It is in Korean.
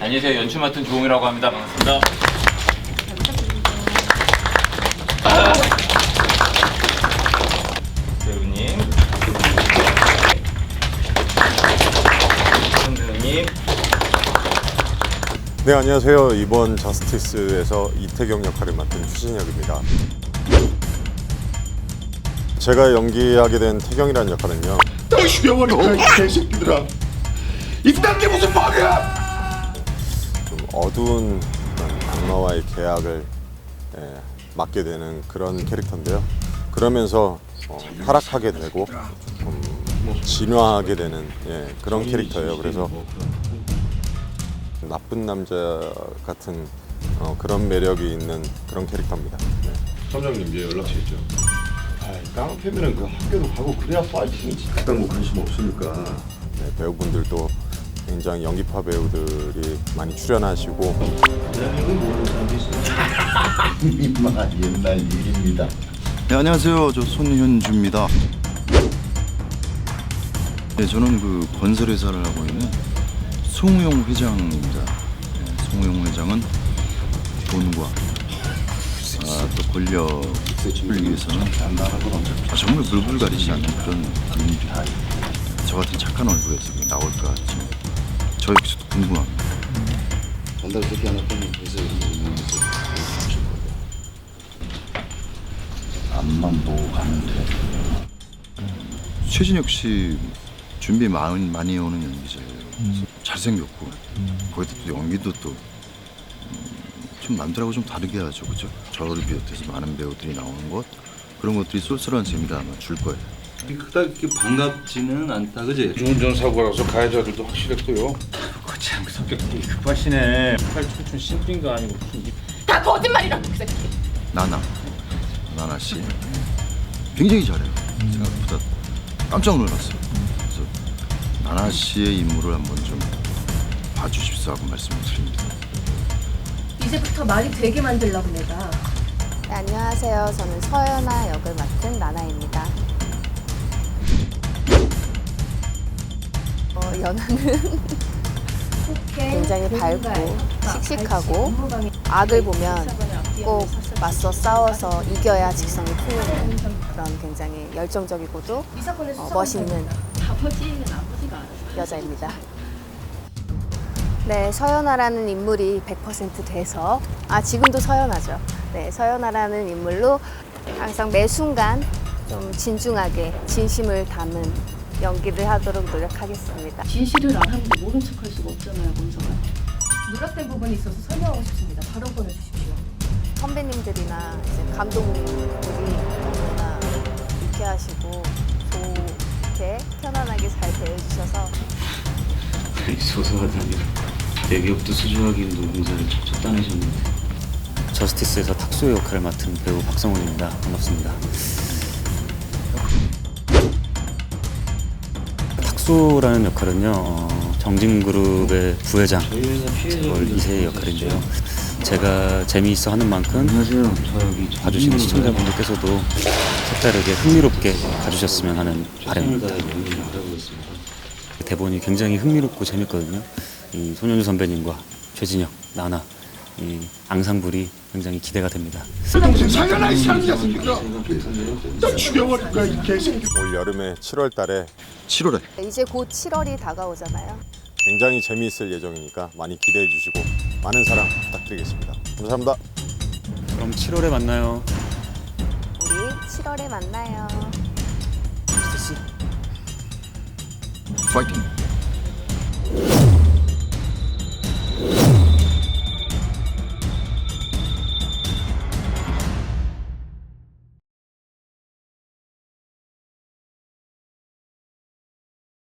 안녕하세요. 연출 맡은 조홍이라고 합니다. 반갑습니다. 네 안녕하세요 이번 저스티스에서 이태경 역할을 맡은 추진혁입니다 제가 연기하게 된 태경이라는 역할은요 너 죽여버릴까 이 개새끼들아 이딴 게 무슨 법이야 좀 어두운 악마와의 계약을 예, 맡게 되는 그런 캐릭터인데요 그러면서 어, 타락하게 되고 좀 진화하게 되는 예, 그런 캐릭터예요 그래서 나쁜 남자 같은 어, 그런 매력이 있는 그런 캐릭터입니다. 네. 선장님 이제 연락처 있죠. 아이 깡패들은 그 학교도 가고 그래야 파이팅이 지 그딴 거 관심 없으니까. 네, 배우분들도 굉장히 연기파 배우들이 많이 출연하시고. 대한민국 모르는 사람도 있어 이마 옛날 일입니다. 네, 안녕하세요. 저 손현주입니다. 네, 저는 그 건설회사를 하고 있는 송우용 회장입니다. 네, 송우용 회장은 돈과 아, 또 권력을 위해서는 아, 정말 물불 가리지 않는 그런 인물이 저 같은 착한 얼굴에서 나올까 참, 저 역시도 궁금합니다. 전달 새끼 하나 빼면 그래서 앞만 보고 가면 돼 최진혁 씨 준비 많이 많이 오는 연기자예요. 그래서 잘생겼고 거기다 또 연기도 또좀 남들하고 좀 다르게 하죠, 그죠? 저를 비롯해서 많은 배우들이 나오는 것 그런 것들이 쏠쏠한 재미를 아마 줄 거예요. 그닥 반갑지는 않다, 그지? 운전 사고라서 가해자들도 확실했고요. 거참 성격이 급하시네. 팔춤춘 신분도 아니고 무슨 다 거짓말이라고 그 새끼. 나나 나나 씨 굉장히 잘해요. 생각보다 깜짝 놀랐어요. 나나 씨의 인물을 한번 좀 봐주십사 하고 말씀을 드립니다. 이제부터 말이 되게 만들려고 내가. 네, 안녕하세요. 저는 서연아 역을 맡은 나나입니다. 어, 연하는 굉장히 밝고 씩씩하고 악을 보면 꼭 맞서 싸워서 이겨야 직성이 풀리는 그런 굉장히 열정적이고도 어, 멋있는 아버지는 아버지가 알아. 여자입니다. 네, 서연아라는 인물이 100% 돼서 아 지금도 서연아죠. 네, 서연아라는 인물로 항상 매 순간 좀 진중하게 진심을 담은 연기를 하도록 노력하겠습니다. 진실을 안 하면 모른 척할 수가 없잖아요, 검사가. 누락된 부분이 있어서 설명하고 싶습니다. 바로 보내주십시오. 선배님들이나 이제 감독님들이 너무나 유쾌하시고 편안하게 잘 대해주셔서 소소하다니. 대기업도 수주하기 힘든 공사를 척척 따내셨는데. 저스티스에서 탁소 역할을 맡은 배우 박성훈입니다. 반갑습니다. 탁소라는 역할은요, 어, 정진그룹의 부회장 저희 회사 피해자. 월 2세의 역할인데요. 제가 재미있어 하는 만큼 안녕하세요. 저 여기 봐주시는 시청자분들께서도 색다르게 흥미롭게 봐주셨으면 하는 바람입니다. 있습니다. 대본이 굉장히 흥미롭고 재밌거든요. 이 손현주 선배님과 최진혁, 나나 이 앙상블이 굉장히 기대가 됩니다. 동생 이이 개새끼 올 여름에 7월 달에 7월에 이제 곧 7월이 다가오잖아요. 굉장히 재미있을 예정이니까 많이 기대해 주시고 많은 사랑 부탁드리겠습니다 감사합니다 그럼 7월에 만나요. 우리 7월에 만나요. 파이팅!